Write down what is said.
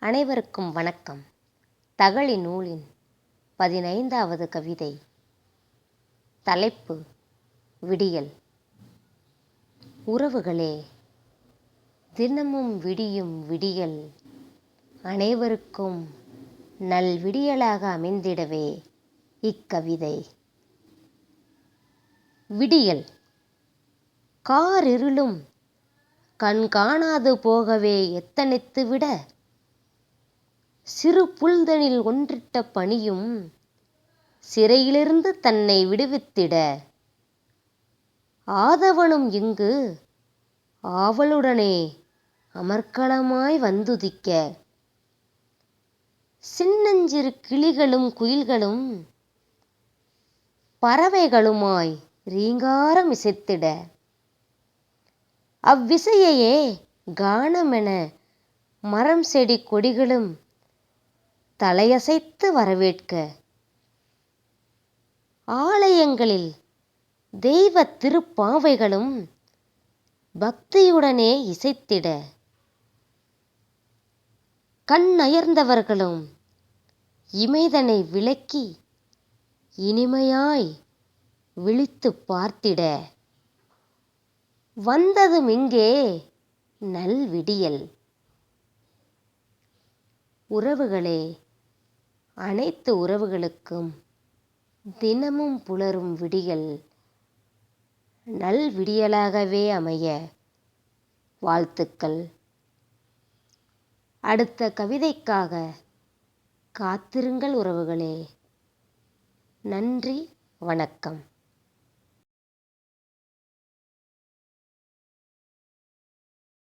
அனைவருக்கும் வணக்கம். தகழி நூலின் பதினைந்தாவது கவிதை. தலைப்பு விடியல். உறவுகளே தினமும் விடியும் விடியல் அனைவருக்கும் நல் விடியலாக அமைந்திடவே இக்கவிதை. விடியல். காரிருளும் கண் காணாது போகவே எத்தனித்து விட சிறு புல்தனில் ஒன்றிட்ட பணியும் சிறையிலிருந்து தன்னை விடுவித்திட. ஆதவனும் இங்கு ஆவலுடனே அமர்க்களமாய் வந்துதிக்க. சின்னஞ்சிறு கிளிகளும் குயில்களும் பறவைகளுமாய் ரீங்காரம் இசைத்திட அவ்விசையையே கானமென மரம் செடி கொடிகளும் தலையசைத்து வரவேற்க. ஆலயங்களில் தெய்வ திருப்பாவைகளும் பக்தியுடனே இசைத்திட. கண்ணயர்ந்தவர்களும் இமைதனை விலக்கி இனிமையாய் விழித்து பார்த்திட. வந்ததும் இங்கே நல்விடியல். உறவுகளே அனைத்து உறவுகளுக்கும் தினமும் புலரும் விடியல் நல்விடியலாகவே அமைய வாழ்த்துக்கள். அடுத்த கவிதைக்காக காத்திருங்கள் உறவுகளே. நன்றி வணக்கம்.